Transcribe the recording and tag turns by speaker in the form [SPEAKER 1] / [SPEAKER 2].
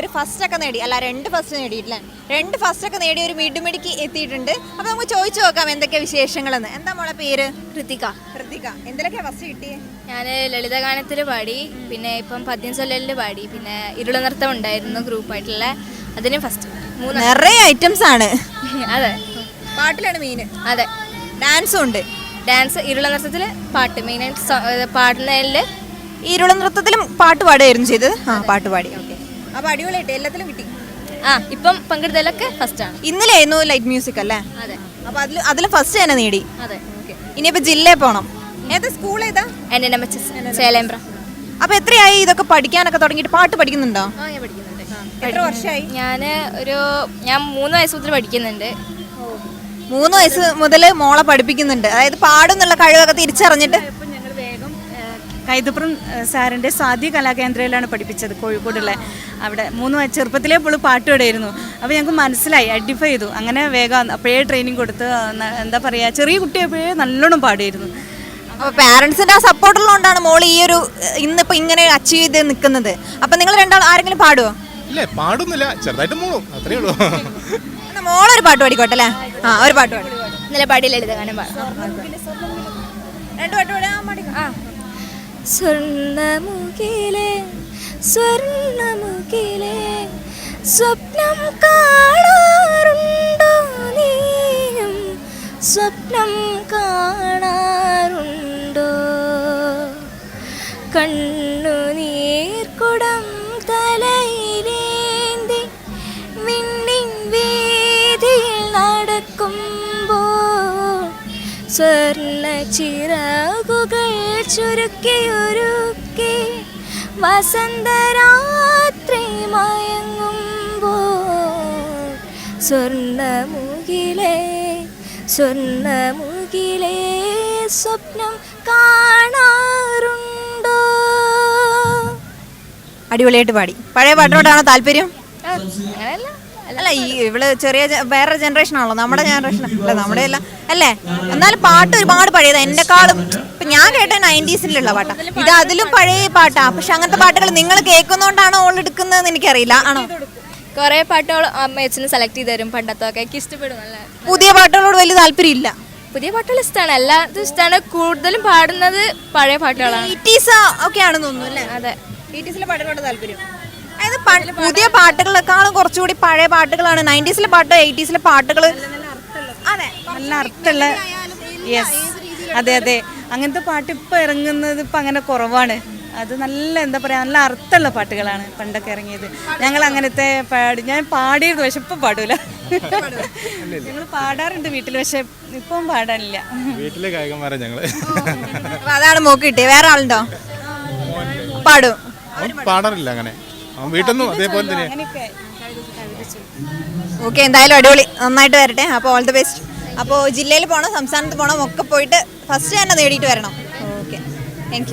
[SPEAKER 1] ഒരു ഫസ്റ്റ് ഒക്കെ നേടി. അല്ല രണ്ട് ഫസ്റ്റ് നേടിയിട്ടില്ല? രണ്ട് ഫസ്റ്റ് ഒക്കെ നേടി ഒരു മിടുമിടിക്ക് എത്തിയിട്ടുണ്ട്. അപ്പൊ നമുക്ക് ചോദിച്ചു നോക്കാം എന്തൊക്കെ വിശേഷങ്ങളെന്ന്. എന്താ മോളെ പേര്?
[SPEAKER 2] കൃതിക.
[SPEAKER 1] ഹൃതിക എന്തൊക്കെയാ ഫസ്റ്റ് കിട്ടിയേ?
[SPEAKER 2] ഞാൻ ലളിതഗാനത്തിൽ പാടി പിന്നെ ഇപ്പം പദ്യം ചൊല്ലലിൽ പാടി പിന്നെ ഇരുള നൃത്തം ഉണ്ടായിരുന്നു ഗ്രൂപ്പായിട്ടുള്ള അതിന് ഫസ്റ്റ് മൂന്ന്
[SPEAKER 1] നിറയെ ഐറ്റംസ് ആണ്.
[SPEAKER 2] അതെ.
[SPEAKER 1] പാട്ടിലാണ് മെയിൻ
[SPEAKER 2] അതെ.
[SPEAKER 1] ഡാൻസും ഉണ്ട്.
[SPEAKER 2] ഡാൻസ് ഇരുള നൃത്തത്തിൽ പാട്ട് മെയിനായിട്ട് പാടുന്നതിൽ
[SPEAKER 1] ഇരുള നൃത്തത്തിലും പാട്ട് പാടുകയായിരുന്നു ചെയ്തത്? ആ പാട്ട് പാടി. അപ്പൊ അടിപൊളിയായിട്ട് എല്ലാത്തിലും കിട്ടി.
[SPEAKER 2] ആ ഇപ്പം പങ്കെടുത്തതിലൊക്കെ ഫസ്റ്റ്
[SPEAKER 1] ഇന്നലെ ആയിരുന്നു ലൈറ്റ് മ്യൂസിക് അല്ലേ?
[SPEAKER 2] അതെ.
[SPEAKER 1] അപ്പൊ അതിൽ അതിൽ ഫസ്റ്റ് തന്നെ നേടി.
[SPEAKER 2] അതെ
[SPEAKER 1] ഓക്കെ ഇനിയിപ്പോ ജില്ലയിൽ പോണം. ഏതാ സ്കൂൾ ഏതാ?
[SPEAKER 2] എന്റെ എം എച്ച് എസ് ചേലേമ്പ്ര.
[SPEAKER 1] അപ്പൊ എത്രയായി ഇതൊക്കെ പഠിക്കാനൊക്കെ തുടങ്ങിയിട്ട്? പാട്ട് പഠിക്കുന്നുണ്ട്? എത്ര വർഷമായി?
[SPEAKER 2] ഞാൻ ഒരു ഞാൻ മൂന്ന് വയസ്സ് മുതൽ പഠിക്കുന്നുണ്ട്.
[SPEAKER 1] മൂന്ന് വയസ്സ് മുതൽ മോളെ പഠിപ്പിക്കുന്നുണ്ട്. അതായത് പാടുന്നുള്ള കഴിവൊക്കെ തിരിച്ചറിഞ്ഞിട്ട്
[SPEAKER 3] കൈതപ്പുറം സാറിന്റെ സാധ്യ കലാകേന്ദ്രയിലാണ് പഠിപ്പിച്ചത് കോഴിക്കോടുള്ള. അവിടെ മൂന്ന് ചെറുപ്പത്തിലേ പുള്ളി പാട്ട് പാടിയിരുന്നു അപ്പോൾ ഞങ്ങൾക്ക് മനസ്സിലായി ഐഡന്റിഫൈ ചെയ്തു. അങ്ങനെ വേഗം അപ്പോഴേ ട്രെയിനിങ് കൊടുത്ത് എന്താ പറയുക ചെറിയ കുട്ടിയപ്പോഴേ നല്ലോണം പാടിയിരുന്നു
[SPEAKER 1] അപ്പോൾ പാരന്റ്സിന്റെ ആ സപ്പോർട്ട് ഉള്ളതുകൊണ്ടാണ് മോൾ ഈ ഒരു ഇന്നിപ്പോൾ ഇന്നിപ്പോ ഇങ്ങനെ അച്ചീവ് ചെയ്ത് നിൽക്കുന്നത് അപ്പൊ നിങ്ങൾ രണ്ടാൾ ആരെങ്കിലും പാടുവോ?
[SPEAKER 4] ഇല്ലേ പാടുന്നില്ല ചെറുതായിട്ട് മൂളും അത്രേ ഉള്ളൂ.
[SPEAKER 1] മോളൊരു പാട്ട് പാടിക്കോട്ടെ അല്ലേ? ആ ഒരു പാട്ട് പാടി.
[SPEAKER 2] ഇന്നലെ പാടി ലളിതഗാനം പാടാം.
[SPEAKER 1] രണ്ട് പാട്ട് പാടി ആ പാടിക്കോ.
[SPEAKER 2] ആ. സ്വർണമുഖിലെ സ്വർണമുഖിലെ സ്വപ്നം കാണാറുണ്ടോ നീയും? സ്വപ്നം കാണാറുണ്ടോ? കണ്ണുനീർക്കുടം സ്വർണ ചിറകുകൾ ചുരുക്കിയൊരുക്കി വസന്തരാത്രി മയങ്ങുമ്പോൾ സ്വർണമുകിലേ സ്വർണമുകിലേ സ്വപ്നം കാണാറുണ്ടോ?
[SPEAKER 1] അടിപൊളിയായിട്ട് പാടി. പഴയ പാട്ടിനോടാണോ താല്പര്യം? അല്ല ഈ ഇവൾ ചെറിയ വേറെ ജനറേഷൻ ആണല്ലോ. നമ്മുടെ ജനറേഷൻ അല്ല നമ്മുടെ അല്ല അല്ലേ? എന്നാലും പാട്ട് ഒരുപാട് പഴയത്. എന്നെക്കാളും ഇപ്പൊ ഞാൻ കേട്ട നയന്റീസിലുള്ള പാട്ടാ. ഇത് അതിലും പഴയ പാട്ടാ. പക്ഷെ അങ്ങനത്തെ പാട്ടുകൾ നിങ്ങൾ കേൾക്കുന്നോണ്ടാണോ ഓൾ എടുക്കുന്നതെന്ന് എനിക്കറിയില്ല. ആണോ?
[SPEAKER 2] കുറെ പാട്ടുകൾ അമ്മയച്ഛന് സെലക്ട് ചെയ്ത് തരും പണ്ടത്തൊക്കെ. എനിക്ക് ഇഷ്ടപ്പെടും നല്ല
[SPEAKER 1] പുതിയ പാട്ടുകളോട് വലിയ താല്പര്യമില്ല
[SPEAKER 2] പുതിയ പാട്ടുകൾ ഇഷ്ടമാണ് എല്ലാതും ഇഷ്ടമാണ് കൂടുതലും പാടുന്നത് പഴയ പാട്ടുകളാണ്.
[SPEAKER 1] ഒക്കെ ആണെന്ന് തോന്നുന്നു അല്ലേ?
[SPEAKER 2] അതെ.
[SPEAKER 1] പാട്ടുകളോട് താല്പര്യം. അതായത് പുതിയ പാട്ടുകളെക്കാളും കുറച്ചുകൂടി പഴയ പാട്ടുകളാണ്. നയന്റീസിലെ പാട്ടോ എയ്റ്റീസിലെ പാട്ടുകൾ
[SPEAKER 3] നല്ല അർത്ഥമുള്ള യെസ് അതെ അതെ. അങ്ങനത്തെ പാട്ട് ഇപ്പോൾ ഇറങ്ങുന്നത് ഇപ്പം അങ്ങനെ കുറവാണ്. അത് നല്ല എന്താ പറയുക നല്ല അർത്ഥമുള്ള പാട്ടുകളാണ് പണ്ടൊക്കെ ഇറങ്ങിയത്. ഞങ്ങൾ അങ്ങനത്തെ പാടി ഞാൻ പാടിയിരുന്നു പക്ഷെ ഇപ്പം പാടൂല. ഞങ്ങൾ പാടാറുണ്ട് വീട്ടിൽ പക്ഷെ ഇപ്പം പാടാനില്ല.
[SPEAKER 4] വീട്ടിലെ ഗായകന്മാരാ ഞങ്ങൾ.
[SPEAKER 1] അപ്പൊ അതാണ് മോക്ക് കിട്ടിയത് വേറെ ആളുണ്ടോ? പാടും.
[SPEAKER 4] പാടാറില്ല അങ്ങനെ. വീട്ടിൽ നിന്നും അതേപോലെ തന്നെ.
[SPEAKER 1] ഓക്കെ എന്തായാലും അടിപൊളി. നന്നായിട്ട് വരട്ടെ. അപ്പോൾ ഓൾ ദി ബെസ്റ്റ് അപ്പോൾ ജില്ലയിൽ പോകണം സംസ്ഥാനത്ത് പോകണം ഒക്കെ പോയിട്ട് ഫസ്റ്റ് തന്നെ നേടിയിട്ട് വരണം. Okay thank